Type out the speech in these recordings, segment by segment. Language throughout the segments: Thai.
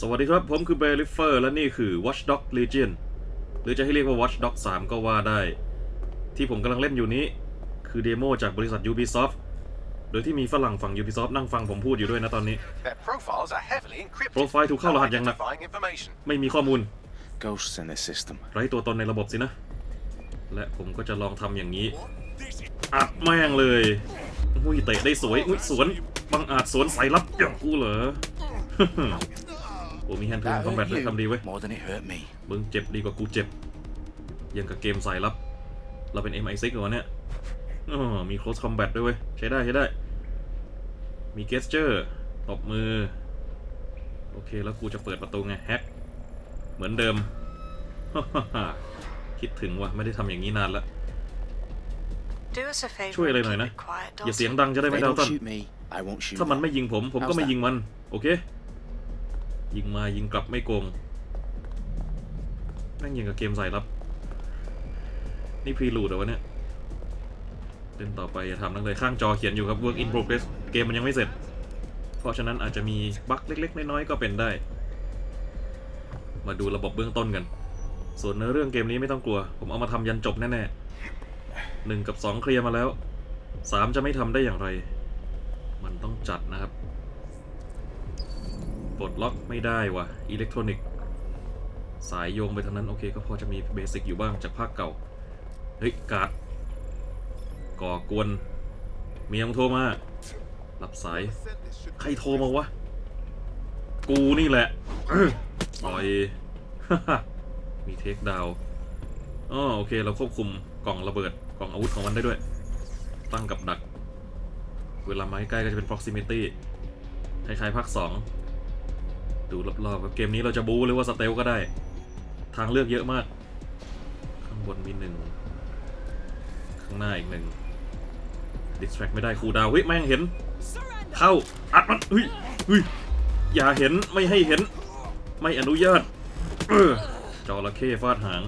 สวัสดีครับ ผมคือเบลิเฟอร์และนี่คือ Watchdog Legion หรือจะให้เรียกว่า Watchdog 3 ก็ว่าได้ ที่ผมกำลังเล่นอยู่นี้ คือเดโมจากบริษัท Ubisoft โดยที่มีฝรั่งฝั่ง Ubisoft นั่งฟังผมพูดอยู่ด้วยนะตอนนี้ Their profiles are heavily encrypted. โปรไฟล์ถูกเข้ารหัสอย่างหนัก Identifying information. ไม่มีข้อมูล Ghosts in this system. ไร้ตัวตนในระบบสินะ และผมก็จะลองทำอย่างนี้ อัดแม่งเลยอุ้ยเตะได้สวยอุ้ยสวน บังอาจสวนสายลับอย่างกูเหรอ โอ้มีแฮนด์ทู That คอมแบท hurt ด้วยทำดี you เว้ย more than it hurt me. มึงเจ็บดีกว่ากูเจ็บ ยังกับเกมสายลับ เราเป็น MI6 เหรอเนี่ยอ๋อมี close combat ด้วยเว้ย ใช้ได้ใช้ได้ มี gesture ตบมือ โอเค แล้วกูจะเปิดประตูไงแฮกเหมือนเดิม คิดถึงว่ะ ไม่ได้ทำอย่างนี้นานละ Do us a favor ช่วยอะไร and หน่อย keep นะ it quiet, อย่า Dalton. เสียงดังจะได้ They ไม่เดา don't ต้น shoot me, I won't shoot ถ้ามัน them. ไม่ยิงผม ผมก็ How's ไม่ that? ยิงมัน โอเค ยิงมายิงกลับไม่โกงแม่งยิงกับเกมสายลับ นี่พรีลูดเหรอวะเนี่ยเล่นต่อไปอย่าทำนั่งเลยข้างจอเขียนอยู่ครับ work in progress เกมมันยังไม่เสร็จ เพราะฉะนั้นอาจจะมีบั๊กเล็ก ๆ น้อยๆก็เป็นได้ มาดูระบบเบื้องต้นกัน ส่วนเนื้อเรื่องเกมนี้ไม่ต้องกลัว ผมเอามาทำยันจบแน่ๆหนึ่งกับสองเคลียร์มาแล้วสามจะไม่ทำได้อย่างไร มันต้องจัดนะครับ ปลดล็อกไม่ได้วะอิเล็กทรอนิกส์สายโยงไปทางนั้น โอเค ก็พอจะมีเบสิกอยู่บ้างจากภาคเก่า เฮ้ยกาดก่อกวน เมียมงโทรมารับสาย ใครโทรมาวะ กูนี่แหละต่อย มีเทคดาวอ๋อโอเค เราควบคุมกล่องระเบิด กล่องอาวุธของมันได้ด้วย ตั้งกับดัก เวลามาใกล้ก็จะเป็น proximity คล้ายๆภาค 2 ดูรอบๆเกมนี้เราจะบู๊หรือว่าสเตลก็ได้ ทางเลือกเยอะมาก ข้างบนมีหนึ่งข้างหน้าอีกหนึ่ง distract ไม่ได้คูดาวเฮ้ยแม่งเห็น เข้าอัดมันเฮ้ยเฮ้ยอย่าเห็นไม่ให้เห็น ไม่อนุญาตเอระเข้ฟาดหาง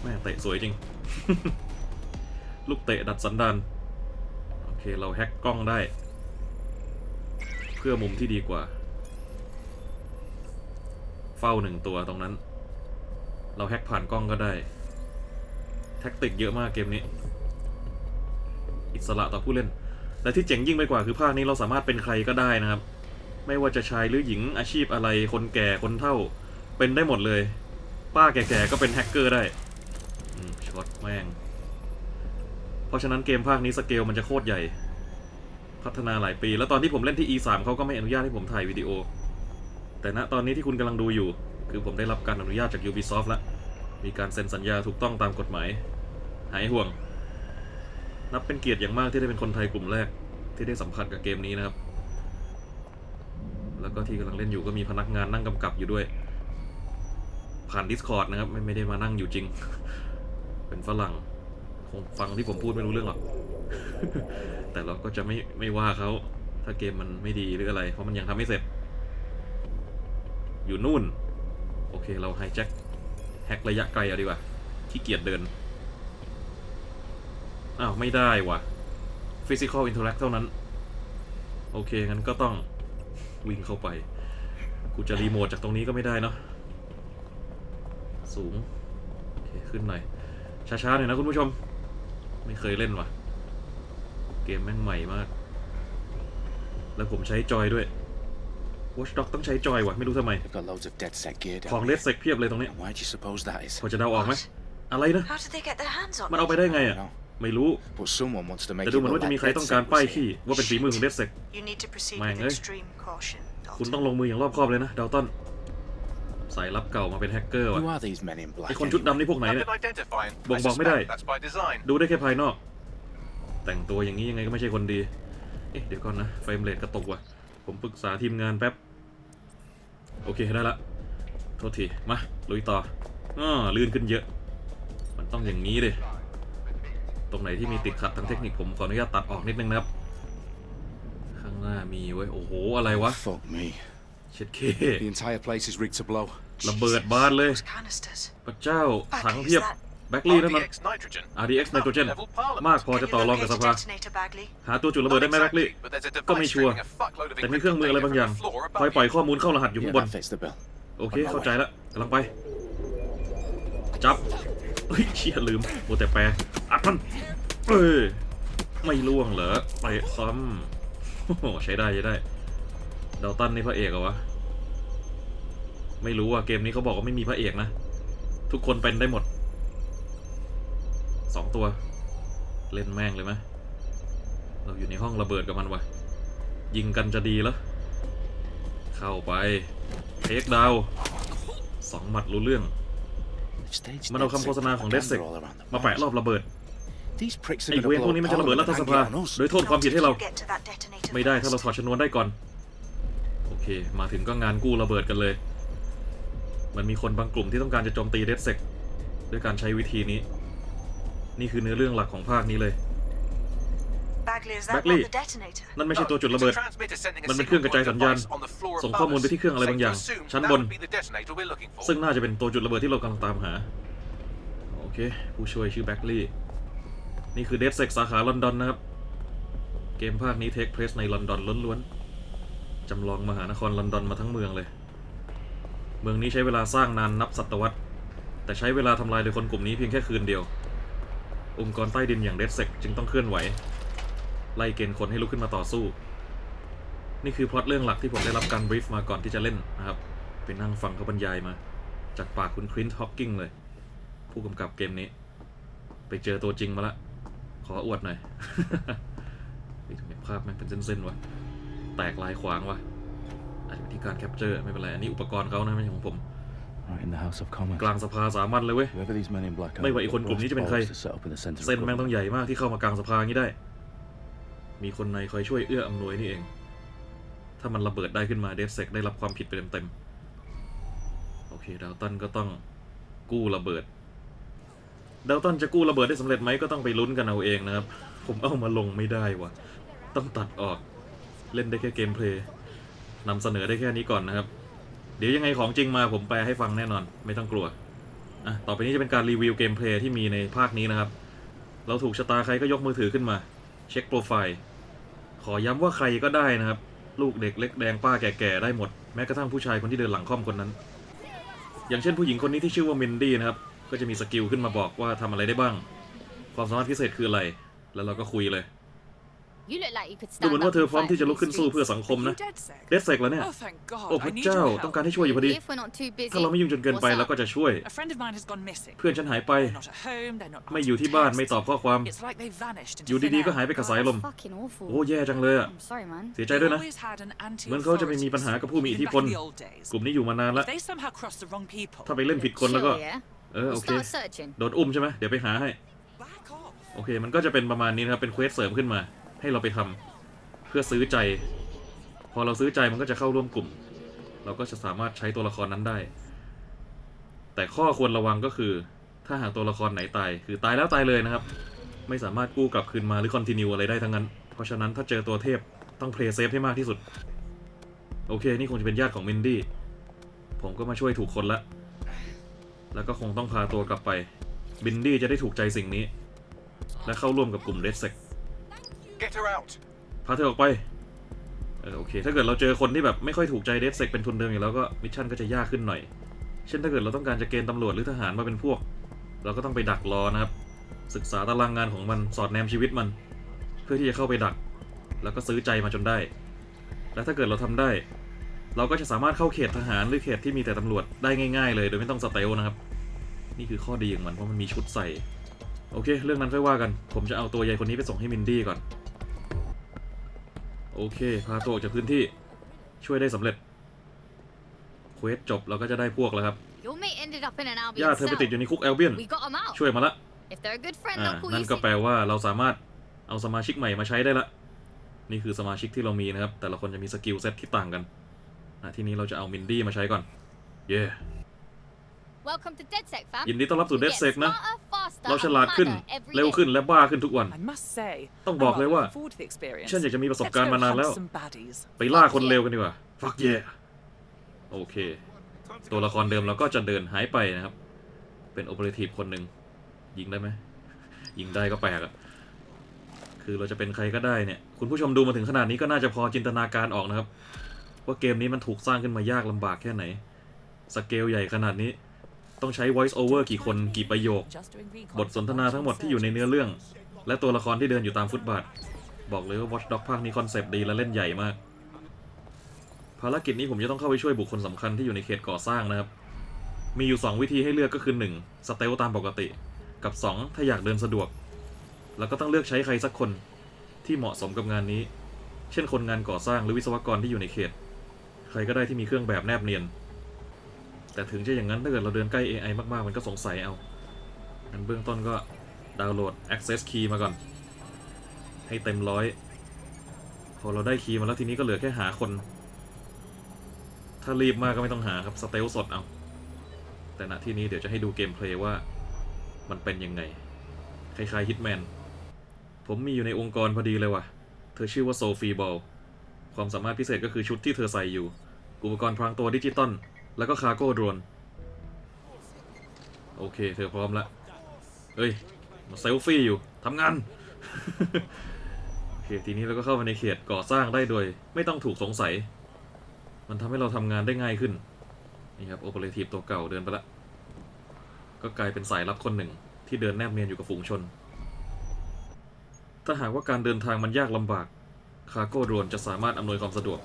แม่งเตะสวยจริง ลูกเตะดัดสันดานโอเคเราแฮกกล้องได้ เพื่อมุมที่ดีกว่า เฝ้าหนึ่งตัวตรงนั้น เราแฮ็กผ่านกล้องก็ได้ แท็กติกเยอะมากเกมนี้ อิสระต่อผู้เล่น และที่เจ๋งยิ่งไปกว่าคือภาคนี้เราสามารถเป็นใครก็ได้นะครับ ไม่ว่าจะชายหรือหญิงอาชีพอะไรคนแก่คนเฒ่า เป็นได้หมดเลย ป้าแก่ๆก็เป็นแฮกเกอร์ได้ช็อตแม่ง เพราะฉะนั้นเกมภาคนี้สเกลมันจะโคตรใหญ่ พัฒนาหลายปี แล้วตอนที่ผมเล่นที่ E3 เขาก็ไม่อนุญาตให้ผมถ่ายวิดีโอ แต่ณตอนนี้ที่คุณกำลังดูอยู่ คือผมได้รับการอนุญาตจาก Ubisoft แล้ว มีการเซ็นสัญญาถูกต้องตามกฎหมาย หายห่วง นับเป็นเกียรติอย่างมากที่ได้เป็นคนไทยกลุ่มแรก ที่ได้สัมผัสกับเกมนี้นะครับ แล้วก็ที่กำลังเล่นอยู่ก็มีพนักงานนั่งกำกับอยู่ด้วย ผ่าน Discord นะครับไม่ไม่ได้มานั่งอยู่จริง เป็นฝรั่งคงฟังที่ผมพูดไม่รู้เรื่องหรอก แต่เราก็จะไม่ไม่ว่าเขาถ้าเกมมันไม่ดีหรืออะไร เพราะมันยังทำไม่เสร็จ อยู่นู่น โอเคเราไฮแจ็คแฮกระยะไกลเอาดีกว่าขี้เกียจเดิน อ้าว ไม่ได้ว่ะ Physical Interact เท่านั้น โอเค งั้นก็ต้องวิ่งเข้าไป กูจะรีโมทจากตรงนี้ก็ไม่ได้เนาะสูง โอเค ขึ้นหน่อย ช้าๆหน่อยนะคุณผู้ชม ไม่เคยเล่นว่ะ เกมแม่งใหม่มาก แล้วผมใช้จอยด้วย Watchdog ต้องใช้จอยว่ะ ไม่รู้ทำไม They've got loads of dead set gear ของ down เล here. สเซ็กเพียบเลยตรงนี้ And why do you suppose that is? พอจะเดาออกไหม อะไรนะ How did they get their hands on มัน it? เอาไปได้ไงอะ No. ไม่รู้ But someone wants to make แต่ it ดูเหมือน look ว่าจะมี like ใคร dead ต้องการ set ป้าย was ขี้ here. ว่าเป็นฝีมือของเลสเซ็ก You need to proceed Mang with ơi. extreme caution, คุณ Dalton. ต้องลงมืออย่างรอบคอบเลยนะดาวตันสายลับเก่ามาเป็นแฮกเกอร์ว่ะ Who are these men in ไอ black? คนชุด anyway? ดำนี่พวกไหน I've เนี่ย been identifying. I Bong bong mới đây. suspect that's by design. ดูได้แค่ภายนอก แต่งตัวอย่างนี้ยังไงก็ไม่ใช่คนดี เอ๊ะ เดี๋ยวก่อนนะ เฟรมเรทกระตุกว่ะ ผมปรึกษาทีมงานแป๊บ โอเคได้ละ โทษที มาลุยต่ออ้อลื่นขึ้นเยอะ มันต้องอย่างนี้ดิตรงไหนที่มีติดขัดทางเทคนิคผมขออนุญาตตัดออกนิดนึงนะครับ ข้างหน้ามีไว้ยโอ้โห อะไรวะ Fuck me. เช็ดเค The entire place is rigged to blow. ระเบิดบานเลย Those canisters. พระเจ้า Fuck ถัง is เพียบ that แบ็กลี่นั่นมัน RDX nitrogen. RDX Enough to nitrogen. level Parliament. มากพอ Can จะ you ต่อรอง locate กับส a ภา detonator, Bagley? หาตัวจุดระเบิดได้ไหมแบ็กลี่ But there's a ก็ไม่ device ชัวร์ streaming a fuckload of แต่มีเครื่องมืออะไรบางอย่าง encrypted data from the floor คอย above ปล่อย you. ข้อมูลเข้ารหัสอยู่ Yeah, ข้างบน that fits the bill. โอเค เข้าใจแล้วกำลังไป จับ เฮ้ยเชี่ยลืมโมแต่แปรอัดมัน เอ้ย ไม่ล่วงเหรอ ไปซ้ำโอ้โหใช้ได้ใช้ได้ดาวตันนี่พระเอกเหรอวะ ไม่รู้อะเกมนี้เขาบอกว่าไม่มีพระเอกนะ ทุกคนเป็นได้หมด สองตัว เล่นแม่งเลยไหมเราอยู่ในห้องระเบิดกับมันวะยิงกันจะดีแล้วเข้าไปเทคดาวสองหมัดรู้เรื่อง มันเอาคำโฆษณาของ propaganda DedSec all around the มาแปะรอบระเบิดไอ้เวรพวกนี้มันจะระเบิดรัฐสภาโดยโทษความผิดให้เรา ไม่ได้ถ้าเราถอดชนวนได้ก่อน โอเค มาถึงก็งานกู้ระเบิดกันเลย มันมีคนบางกลุ่มที่ต้องการจะโจมตีเดดเซกด้วยการใช้วิธีนี้ นี่คือเนื้อเรื่องหลักของภาคนี้เลย Bagley, is that Bagley. not the detonator? นั่นไม่ใช่ No, ตัวจุด it's ระเบิด a transmitter sending a มันเป็น signal เครื่องกระจาย to a สัญญาณ device on the floor ส่ง above ข้อมูลไป us. ที่เครื่องอะไรบางอย่าง Safe to assume ชั้น that บน would be the detonator we're looking for. ซึ่งน่าจะเป็นตัวจุดระเบิดที่เรากำลังตามหา โอเค ผู้ช่วยชื่อแบ็กลี่ นี่คือเดดเซกสาขาลอนดอนนะครับ เกมภาคนี้เทคเพลสในลอนดอนล้วนๆ จำลองมหานครลอนดอนมาทั้งเมืองเลย เมืองนี้ใช้เวลาสร้างนานนับศตวรรษ แต่ใช้เวลาทำลายโดยคนกลุ่มนี้เพียงแค่คืนเดียว องค์กรใต้ดินอย่างเดดเซกจึงต้องเคลื่อนไหว ไล่เกณฑ์คนให้ลุกขึ้นมาต่อสู้ นี่คือพล็อตเรื่องหลักที่ผมได้รับการบรีฟมาก่อนที่จะเล่นนะครับไปนั่งฟังเขาบรรยายมา จากปากคุณครินท์ฮอกกิงเลย ผู้กำกับเกมนี้ ไปเจอตัวจริงมาละ ขออวดหน่อยเฮ้ยทำไมภาพแม่งเป็นเส้นๆวะแตกลายขวางวะอาจจะเป็นที่การแคปเจอร์ไม่เป็นไร อันนี้อุปกรณ์เขานะไม่ใช่ของผม กลางสภาสามัญเลยเว้ย Whoever these men in black are, ไม่ว่าอีกคนกลุ่มนี้จะเป็นใคร to set up in the center of เส้นแม่งต้อง government. ใหญ่มากที่เข้ามากลางสภาอย่างนี้ได้ มีคนในคอยช่วยเอื้ออำนวยนี่เอง ถ้ามันระเบิดได้ขึ้นมาเดฟเซกได้รับความผิดไปเต็มๆ โอเคดาวตันก็ต้องกู้ระเบิด ดาวตันจะกู้ระเบิดได้สำเร็จไหมก็ต้องไปลุ้นกันเอาเองนะครับ ผมเอามาลงไม่ได้วะต้องตัดออก เล่นได้แค่เกมเพลย์นำเสนอได้แค่นี้ก่อนนะครับ เดี๋ยวยังไงของจริงมาผมแปลให้ฟังแน่นอน ไม่ต้องกลัวอะต่อไปนี้จะเป็นการรีวิวเกมเพลย์ที่มีในภาคนี้นะครับ เราถูกชะตาใครก็ยกมือถือขึ้นมา เช็คโปรไฟล์ ขอย้ำว่าใครก็ได้นะครับ ลูกเด็กเล็กแดงป้าแก่ๆได้หมด แม้กระทั่งผู้ชายคนที่เดินหลังค่อมคนนั้น อย่างเช่นผู้หญิงคนนี้ที่ชื่อว่ามินดี้นะครับ ก็จะมีสกิลขึ้นมาบอกว่าทำอะไรได้บ้าง ความสามารถพิเศษคืออะไร แล้วเราก็คุยเลย You look like you could ดู stand เหมือน up ว่าเธอ and พร้อม fight ที่จะ for ลุก these ขึ้นสู้เพื่อ streets. สังคมนะ DedSec? เดสเซกแล้วเนี่ย Oh, thank God. โอ้พ I ระ need เจ้า your ต้อง help. การให้ช่วยอยู่พอดี If we're not too busy. ถ้าเราไม่ยุ่งจนเกินไป What's เราก็ up? จะช่วย A friend of mine has gone missing. เพื่อนฉันหายไป They're not at home, they're not ไม่อยู่ที่บ้านไม่ตอบข้อความ It's like they vanished อยู่ into ดี thin ๆก็หาย air. ไปกับสายลม Fucking awful. โอ้แย่จังเลยอะ I'm sorry, man. เสียใจด้วย They นะ always had an เหมือนเขาจะไม่มีปัญหากับผู้มีอิทธิพล Back in the old days. กลุ่มนี้อยู่มานานแล้ว If they somehow cross the wrong people, ถ้าไปเล่นผิดคนแล้วก็ Sure, yeah. เออโอ We'll เค start searching. โดนอุ้มใช่ไหมเดี๋ยวไปหาให้ back off. โอเคมันก็จะเป็นประมาณนี้นะครับเป็นเควสเสริมขึ้นมา ให้เราไปทำเพื่อซื้อใจ พอเราซื้อใจมันก็จะเข้าร่วมกลุ่ม เราก็จะสามารถใช้ตัวละครนั้นได้ แต่ข้อควรระวังก็คือ ถ้าหากตัวละครไหนตาย คือตายแล้วตายเลยนะครับ ไม่สามารถกู้กลับคืนมาหรือคอนติเนียอะไรได้ทั้งนั้น เพราะฉะนั้นถ้าเจอตัวเทพต้องเพลย์เซฟให้มากที่สุด โอเค นี่คงจะเป็นญาติของมินดี้ผมก็มาช่วยถูกคนละแล้วก็คงต้องพาตัวกลับไปบินดี้จะได้ถูกใจสิ่งนี้ และเข้าร่วมกับกลุ่มเรดเซก พาเธอออกไป เออโอเค ถ้าเกิดเราเจอคนที่แบบไม่ค่อยถูกใจเรดเซกเป็นทุนเดิมอยู่แล้วก็มิชชั่นก็จะยากขึ้นหน่อย เช่นถ้าเกิดเราต้องการจะเกณฑ์ตำรวจหรือทหารมาเป็นพวก เราก็ต้องไปดักรอนะครับ ศึกษาตารางงานของมันสอดแนมชีวิตมัน เพื่อที่จะเข้าไปดัก แล้วก็ซื้อใจมาจนได้ และถ้าเกิดเราทำได้ เราก็จะสามารถเข้าเขตทหารหรือเขตที่มีแต่ตำรวจได้ง่ายๆเลย โดยไม่ต้องสเตลนะครับ นี่คือข้อดีของมันเพราะมันมีชุดใส่ โอเค เรื่องนั้นค่อยว่ากัน ผมจะเอาตัวยายคนนี้ไปส่งให้มินดี้ก่อน โอเค พาตัวออกจากพื้นที่ช่วยได้สำเร็จเควสจบเราก็จะได้พวกแล้วครับ Your mate ended up in an ญา Albion ติเธอไป cell. ติดอยู่ในคุกแอลเบียน We got 'em out. ช่วยมาละ If they're a good friend, อ่า they'll call นั่ you นก็ soon. แปลว่าเราสามารถเอาสมาชิกใหม่มาใช้ได้ละ นี่คือสมาชิกที่เรามีนะครับ แต่ละคนจะมีสกิลเซ็ตที่ต่างกันนะทีนี้เราจะเอามินดี้มาใช้ก่อน เย่ Welcome to DedSec, fam. ยินดีต้อนรับสู่ We เด get เซกนะ smarter, faster, เราฉ and ลาดขึ้น madder every เร็ว day. ขึ้นและบ้าขึ้นทุกวัน I must say, ต้อง I'm บอกเลย rather ว่า looking forward to the experience. ฉันอยากจะมีประสบ Let's การณ์ go มานาน hunt แล้ว some baddies. ไปล่าคนเร็วกันดีกว่า ฟักเย่โอเค ตัวละครเดิมเราก็จะเดินหายไปนะครับ เป็นโอเปอเรทีฟคนหนึ่ง ยิงได้ไหม ยิงได้ก็แปลกอะคือเราจะเป็นใครก็ได้เนี่ย คุณผู้ชมดูมาถึงขนาดนี้ก็น่าจะพอจินตนาการออกนะครับ ว่าเกมนี้มันถูกสร้างขึ้นมายากลำบากแค่ไหน สเกลใหญ่ขนาดนี้ ต้องใช้ voice over กี่คนกี่ประโยค บทสนทนาทั้งหมดที่อยู่ในเนื้อเรื่อง และตัวละครที่เดินอยู่ตามฟุตบาท บอกเลยว่า Watch Dog ภาคนี้คอนเซปต์ดีและเล่นใหญ่มาก ภารกิจนี้ผมจะต้องเข้าไปช่วยบุคคลสำคัญที่อยู่ในเขตก่อสร้างนะครับ มีอยู่ 2 วิธีให้เลือกก็คือ 1. สเตลตามปกติ กับ 2. ถ้าอยากเดินสะดวก แล้วก็ต้องเลือกใช้ใครสักคนที่เหมาะสมกับงานนี้ เช่นคนงานก่อสร้างหรือวิศวกรที่อยู่ในเขต ใครก็ได้ที่มีเครื่องแบบแนบเนียน แต่ถึงจะอย่างนั้นถ้าเกิดเราเดินใกล้ AI มากๆ มันก็สงสัยเอา งั้นเบื้องต้นก็ดาวน์โหลด Access Key มาก่อน ให้เต็มร้อย พอเราได้คีย์มาแล้วทีนี้ก็เหลือแค่หาคน ถ้ารีบมากก็ไม่ต้องหาครับ สเตลสดเอา แต่ณที่นี้เดี๋ยวจะให้ดูเกมเพลย์ว่ามันเป็นยังไง คล้ายๆฮิตแมน ผมมีอยู่ในองค์กรพอดีเลยว่ะ เธอชื่อว่าโซฟีบอล ความสามารถพิเศษก็คือชุดที่เธอใส่อยู่ อุปกรณ์พรางตัวดิจิตอล แล้วก็คาร์โก้โดรน โอเค เธอพร้อมแล้วเอ้ย มาเซลฟี่อยู่ทำงาน โอเค ทีนี้เราก็เข้ามาในเขตก่อสร้างได้โดย ไม่ต้องถูกสงสัย มันทำให้เราทำงานได้ง่ายขึ้น นี่ครับโอเปอเรทีฟตัวเก่าเดินไปละ ก็กลายเป็นสายลับคนหนึ่งที่เดินแนบเนียนอยู่กับฝูงชน ถ้าหากว่าการเดินทางมันยากลำบากคาร์โก้โดรนจะสามารถอำนวยความสะดวก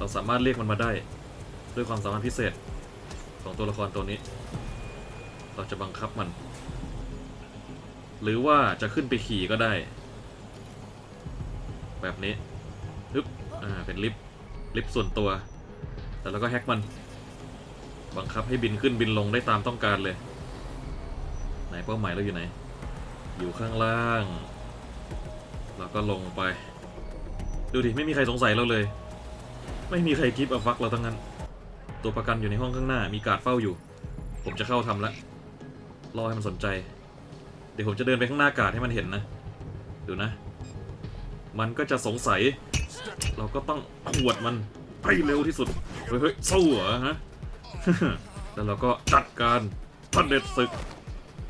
เราสามารถเรียกมันมาได้ ด้วยความสามารถพิเศษ ของตัวละครตัวนี้ เราจะบังคับมัน หรือว่าจะขึ้นไปขี่ก็ได้ แบบนี้ฮึบอ่าเป็นลิฟต์ลิฟต์ส่วนตัว แต่เราก็แฮกมัน บังคับให้บินขึ้นบินลงได้ตามต้องการเลย ไหนเป้าหมายเราอยู่ไหน อยู่ข้างล่างเราก็ลงไป ดูดิ ไม่มีใครสงสัยเราเลย ไม่มีใครกิฟต์อัฟักเราทั้งนั้น ตัวประกันอยู่ในห้องข้างหน้า มีการดเฝ้าอยู่ ผมจะเข้าทำละ รอให้มันสนใจ เดี๋ยวผมจะเดินไปข้างหน้ากาดให้มันเห็นนะ ดูนะ มันก็จะสงสัย เราก็ต้องขวดมันให้เร็วที่สุด เฮ้ยเฮ้ยสู้เหรอฮะ แล้วเราก็จัดการพันเด็ดศึก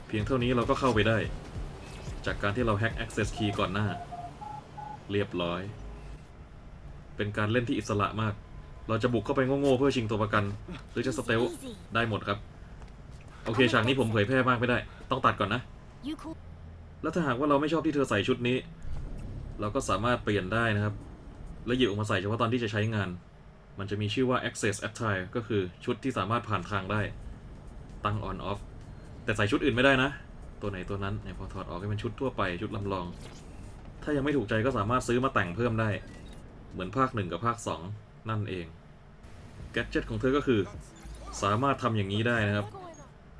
เพียงเท่านี้เราก็เข้าไปได้ จากการที่เราแฮ็ก Access Key ก่อนหน้า เรียบร้อย เป็นการเล่นที่อิสระมาก เราจะบุกเข้าไปโง่ๆเพื่อชิงตัวประกัน หรือจะสเตล Easy. ได้หมดครับ โอเคฉากนี้ผมเผยแพร่มากไม่ได้ ต้องตัดก่อนนะ You cool. แล้วถ้าหากว่าเราไม่ชอบที่เธอใส่ชุดนี้ เราก็สามารถเปลี่ยนได้นะครับ แล้วหยิบออกมาใส่เฉพาะตอนที่จะใช้งาน มันจะมีชื่อว่า access attire ก็คือชุดที่สามารถผ่านทางได้ ตั้ง on off แต่ใส่ชุดอื่นไม่ได้นะ ตัวไหนตัวนั้นเนี่ยพอถอดออกให้เป็นชุดทั่วไปชุดลำลอง ถ้ายังไม่ถูกใจก็สามารถซื้อมาแต่งเพิ่มได้ เหมือนภาคหนึ่งกับภาคสองนั่นเอง แกดเจิตของเธอก็คือ สามารถทำอย่างนี้ได้นะครับ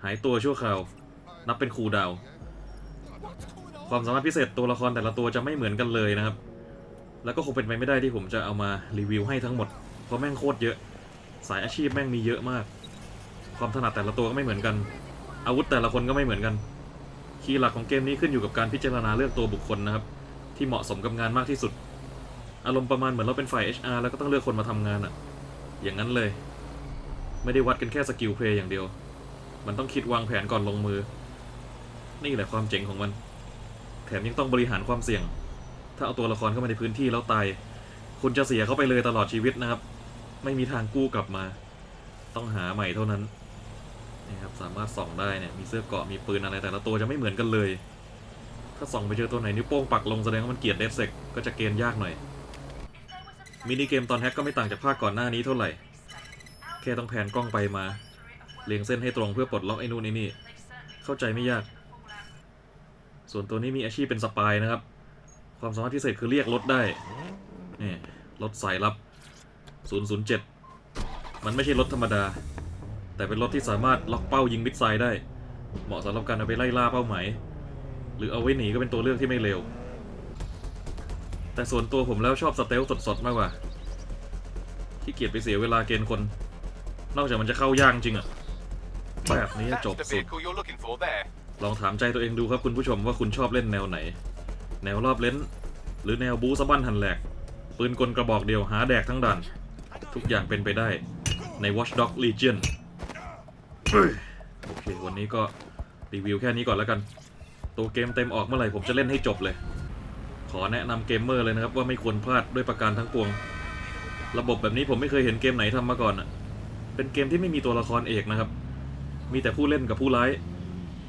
หายตัวชั่วคราว นับเป็นคูดาว ความสามารถพิเศษตัวละครแต่ละตัวจะไม่เหมือนกันเลยนะครับ แล้วก็คงเป็นไปไม่ได้ที่ผมจะเอามารีวิวให้ทั้งหมด เพราะแม่งโคตรเยอะ สายอาชีพแม่งมีเยอะมาก ความถนัดแต่ละตัวก็ไม่เหมือนกัน อาวุธแต่ละคนก็ไม่เหมือนกัน คีย์หลักของเกมนี้ขึ้นอยู่กับการพิจารณาเลือกตัวบุคคลนะครับ ที่เหมาะสมกับงานมากที่สุด อารมณ์ประมาณเหมือนเราเป็นฝ่าย HR แล้วก็ต้องเลือกคนมาทำงานอะอย่างนั้นเลย ไม่ได้วัดกันแค่สกิลเพลย์อย่างเดียว มันต้องคิดวางแผนก่อนลงมือ นี่แหละความเจ๋งของมัน แถมยังต้องบริหารความเสี่ยง ถ้าเอาตัวละครเข้ามาในพื้นที่แล้วตาย คุณจะเสียเขาไปเลยตลอดชีวิตนะครับ ไม่มีทางกู้กลับมา ต้องหาใหม่เท่านั้นนี่ครับสามารถส่องได้เนี่ยมีเสื้อเกาะมีปืนอะไรแต่ละตัวจะไม่เหมือนกันเลย ถ้าส่องไปเจอตัวไหนนิ้วโป้งปักลงแสดงว่ามันเกียดเดฟเซกก็จะเกณฑ์ยากหน่อย มินิเกมตอนแฮกก็ไม่ต่างจากภาคก่อนหน้านี้เท่าไหร่ แค่ต้องแผนกล้องไปมาเรียงเส้นให้ตรงเพื่อปลดล็อกไอ้นู่นไอ้นี่ เข้าใจไม่ยาก ส่วนตัวนี้มีอาชีพเป็นสปายนะครับ ความสามารถพิเศษคือเรียกรถได้ นี่รถสายลับ 007 มันไม่ใช่รถธรรมดา แต่เป็นรถที่สามารถล็อกเป้ายิงมิดไซด์ได้ เหมาะสำหรับการเอาไปไล่ล่าเป้าหมาย หรือเอาไว้หนีก็เป็นตัวเลือกที่ไม่เร็ว แต่ส่วนตัวผมแล้วชอบสเตลสดๆ มากกว่าที่เกียจไปเสียเวลาเกณฑ์คน นอกจากมันจะเข้ายากจริงอะแบบนี้ That's จบ the สุด vehicle you're looking for there. ลองถามใจตัวเองดูครับคุณผู้ชมว่าคุณชอบเล่นแนวไหน แนวรอบเลนหรือแนวบูสะบั้นหันแหลก ปืนกลกระบอกเดียวหาแดกทั้งด่านทุกอย่างเป็นไปได้ใน Watch Dog Legion เฮ้ยโอเค วันนี้ก็รีวิวแค่นี้ก่อนแล้วกัน ตัวเกมเต็มออกเมื่อไหร่ผมจะเล่นให้จบเลย ขอแนะนำเกมเมอร์เลยนะครับ ว่าไม่ควรพลาดด้วยประการทั้งปวง ระบบแบบนี้ผมไม่เคยเห็นเกมไหนทำมาก่อนอะเป็นเกมที่ไม่มีตัวละครเอกนะครับ มีแต่ผู้เล่นกับผู้ร้าย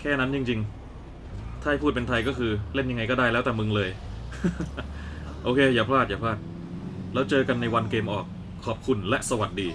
แค่นั้นจริง ๆ ถ้าพูดเป็นไทยก็คือเล่นยังไงก็ได้แล้วแต่มึงเลย โอเค อย่าพลาดอย่าพลาด แล้วเจอกันในวันเกมออกขอบคุณและสวัสดี